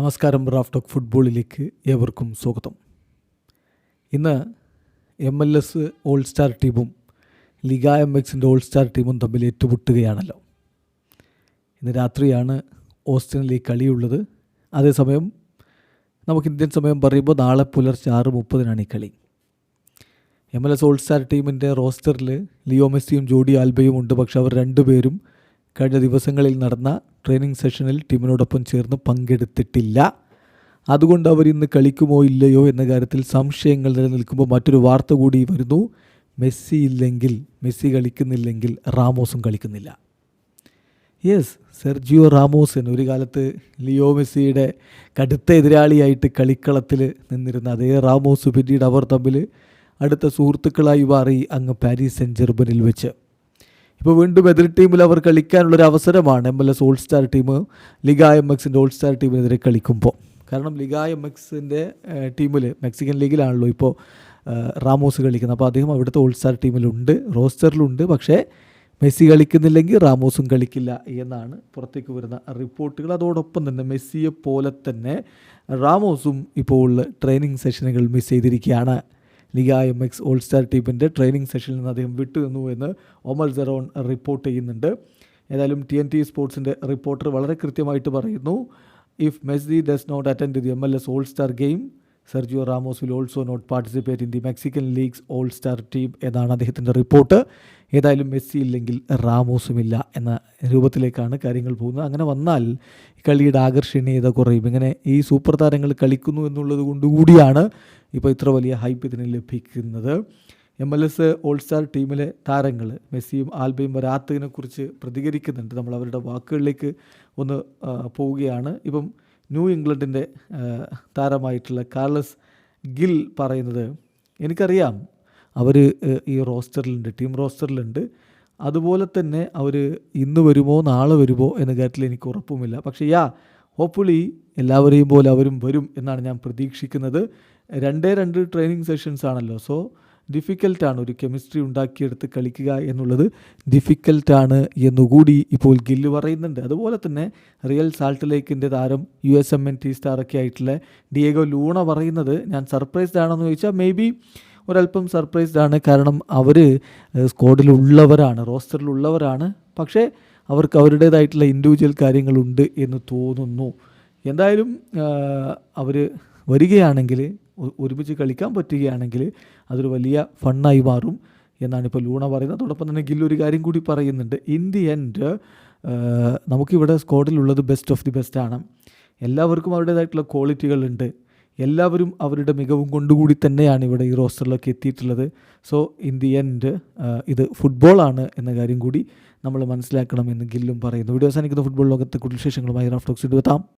നമസ്കാരം Raf talk ഫുട്ബോളിലേക്ക് ഏവർക്കും സ്വാഗതം. ഇന്ന് M L S all star ടീമും ലിഗ എം എക്സിന്റെ ഓൾ സ്റ്റാർ ടീമും തമ്മിൽ ഏറ്റുമുട്ടുകയാണല്ലോ. ഇന്ന് രാത്രിയാണ് ഓസ്റ്റിനിൽ ഈ കളിയുള്ളത്. അതേസമയം നമുക്ക് ഇന്ത്യൻ സമയം പറയുമ്പോൾ നാളെ പുലർച്ചെ ആറ് മുപ്പതിനാണ് ഈ കളി. M L S all star ടീമിന്റെ റോസ്റ്ററിൽ ലിയോ മെസ്സിയും ജോഡി ആൽബയും ഉണ്ട്. പക്ഷെ അവർ രണ്ടുപേരും കഴിഞ്ഞ ദിവസങ്ങളിൽ നടന്ന ട്രെയിനിങ് സെഷനിൽ ടീമിനോടൊപ്പം ചേർന്ന് പങ്കെടുത്തിട്ടില്ല. അതുകൊണ്ട് അവർ ഇന്ന് കളിക്കുമോ ഇല്ലയോ എന്ന കാര്യത്തിൽ സംശയങ്ങൾ നിലനിൽക്കുമ്പോൾ മറ്റൊരു വാർത്ത കൂടി വരുന്നു. മെസ്സി ഇല്ലെങ്കിൽ മെസ്സി കളിക്കുന്നില്ലെങ്കിൽ റാമോസും കളിക്കുന്നില്ല. യെസ് സെർജിയോ റാമോസൻ ഒരു കാലത്ത് ലിയോ മെസ്സിയുടെ കടുത്ത എതിരാളിയായിട്ട് കളിക്കളത്തിൽ നിന്നിരുന്ന അതേ റാമോസ് പിന്നീട് അവർ തമ്മിൽ അടുത്ത സുഹൃത്തുക്കളായി മാറി അങ്ങ് പാരീസ് സെൻ വെച്ച്. ഇപ്പോൾ വീണ്ടും എതിർ ടീമിൽ അവർ കളിക്കാനുള്ളൊരു അവസരമാണ് M L S all star team Liga M എക്സിന്റെ ഓൾ സ്റ്റാർ ടീമിനെതിരെ കളിക്കുമ്പോൾ. കാരണം ലിഗ എം എക്സിന്റെ ടീമിൽ മെക്സിക്കൻ ലീഗിലാണല്ലോ ഇപ്പോൾ റാമോസ് കളിക്കുന്നത്. അപ്പോൾ അദ്ദേഹം അവിടുത്തെ ഓൾ സ്റ്റാർ ടീമിലുണ്ട് റോസ്റ്ററിലുണ്ട് പക്ഷേ മെസ്സി കളിക്കുന്നില്ലെങ്കിൽ റാമോസും കളിക്കില്ല എന്നാണ് പുറത്തേക്ക് വരുന്ന റിപ്പോർട്ടുകൾ. അതോടൊപ്പം തന്നെ മെസ്സിയെ പോലെ തന്നെ റാമോസും ഇപ്പോൾ ട്രെയിനിങ് സെഷനുകൾ മിസ് ചെയ്തിരിക്കുകയാണ്. Liga M X all star ടീമിന്റെ ട്രെയിനിങ് സെഷനിൽ നിന്ന് അദ്ദേഹം വിട്ടുനിന്നു എന്ന് ഒമർ സെറോൺ റിപ്പോർട്ട് ചെയ്യുന്നുണ്ട്. ഏതായാലും ടി എൻ ടി സ്പോർട്സിന്റെ റിപ്പോർട്ടർ വളരെ കൃത്യമായിട്ട് പറയുന്നു if Messi does not attend the M L S all star game Sergio Ramos will also not participate in the Mexican leagues all star team എന്നാണ് അദ്ദേഹത്തിന്റെ റിപ്പോർട്ട്. ഏതായാലും Messi ഇല്ലെങ്കിൽ റാമോസുമില്ല എന്ന രൂപത്തിലേക്കാണ് കാര്യങ്ങൾ പോകുന്നത്. അങ്ങനെ വന്നാൽ കളിയുടെ ആകർഷണീയത കുറയും. ഇങ്ങനെ ഈ സൂപ്പർ താരങ്ങൾ കളിക്കുന്നു എന്നുള്ളത് കൊണ്ടുകൂടിയാണ് ഇപ്പോൾ ഇത്ര വലിയ ഹൈപ്പ് ഇതിന് ലഭിക്കുന്നത്. M L S all star ടീമിലെ താരങ്ങൾ മെസ്സിയും ആൽബയും വരാത്തതിനെക്കുറിച്ച് പ്രതികരിക്കുന്നുണ്ട്. നമ്മൾ അവരുടെ വാക്കുകളിലേക്ക് ഒന്ന് പോവുകയാണ്. ഇപ്പം ന്യൂ ഇംഗ്ലണ്ടിന്റെ താരമായിട്ടുള്ള കാർലസ് ഗിൽ പറയുന്നത് എനിക്കറിയാം അവർ ഈ റോസ്റ്ററിലുണ്ട് ടീം റോസ്റ്ററിലുണ്ട്. അതുപോലെ തന്നെ അവർ ഇന്ന് വരുമോ നാളെ വരുമോ എന്ന കാര്യത്തിൽ എനിക്ക് ഉറപ്പുമില്ല. പക്ഷേ യാ ഹോപ്പ്ഫുള്ളി എല്ലാവരെയും പോലെ അവരും വരും എന്നാണ് ഞാൻ പ്രതീക്ഷിക്കുന്നത്. രണ്ടേ രണ്ട് ട്രെയിനിങ് സെഷൻസ് ആണല്ലോ. സോ ഡിഫിക്കൽട്ടാണ് ഒരു കെമിസ്ട്രി ഉണ്ടാക്കിയെടുത്ത് കളിക്കുക എന്നുള്ളത്. ഡിഫിക്കൽട്ടാണ് എന്നുകൂടി ഇപ്പോൾ ഗില്ല് പറയുന്നുണ്ട്. അതുപോലെ തന്നെ റിയൽ സാൾട്ട് ലേക്കിന്റെ താരം U S M N T സ്റ്റാറൊക്കെ ആയിട്ടുള്ള ഡിയേഗോ ലൂണ പറയുന്നത് ഞാൻ സർപ്രൈസ്ഡ് ആണെന്ന് ചോദിച്ചാൽ മേ ബി ഒരല്പം സർപ്രൈസ്ഡ് ആണ് കാരണം അവർ സ്ക്വാഡിലുള്ളവരാണ് റോസ്റ്ററിലുള്ളവരാണ്. പക്ഷേ അവർക്ക് അവരുടേതായിട്ടുള്ള ഇൻഡിവിജ്വൽ കാര്യങ്ങളുണ്ട് എന്ന് തോന്നുന്നു. എന്തായാലും അവർ വരികയാണെങ്കിൽ ഒരുമിച്ച് കളിക്കാൻ പറ്റുകയാണെങ്കിൽ അതൊരു വലിയ ഫണ്ണായി മാറും എന്നാണ് ഇപ്പോൾ ലൂണ പറയുന്നത്. അതോടൊപ്പം തന്നെ ഗിൽ ഒരു കാര്യം കൂടി പറയുന്നുണ്ട്. ഇൻ ദി എൻഡ് നമുക്കിവിടെ സ്ക്വാഡിലുള്ളത് ബെസ്റ്റ് ഓഫ് ദി ബെസ്റ്റ് ആണ് എല്ലാവർക്കും അവരുടേതായിട്ടുള്ള ക്വാളിറ്റികളുണ്ട്. എല്ലാവരും അവരുടെ മികവും കൊണ്ടുകൂടി തന്നെയാണ് ഇവിടെ ഈ റോസ്റ്ററിലൊക്കെ എത്തിയിട്ടുള്ളത്. സോ ഇൻ ദി എൻഡ് ഇത് ഫുട്ബോളാണ് എന്ന കാര്യം കൂടി നമ്മൾ മനസ്സിലാക്കണമെന്ന് ഗില്ലും പറയുന്നു. വീഡിയോ അവസാനിക്കുന്ന ഫുട്ബോൾ ലോകത്തെ കൂടുതൽ വിശേഷങ്ങളുമായി റാഫ്റ്റോക്സ് എത്താം.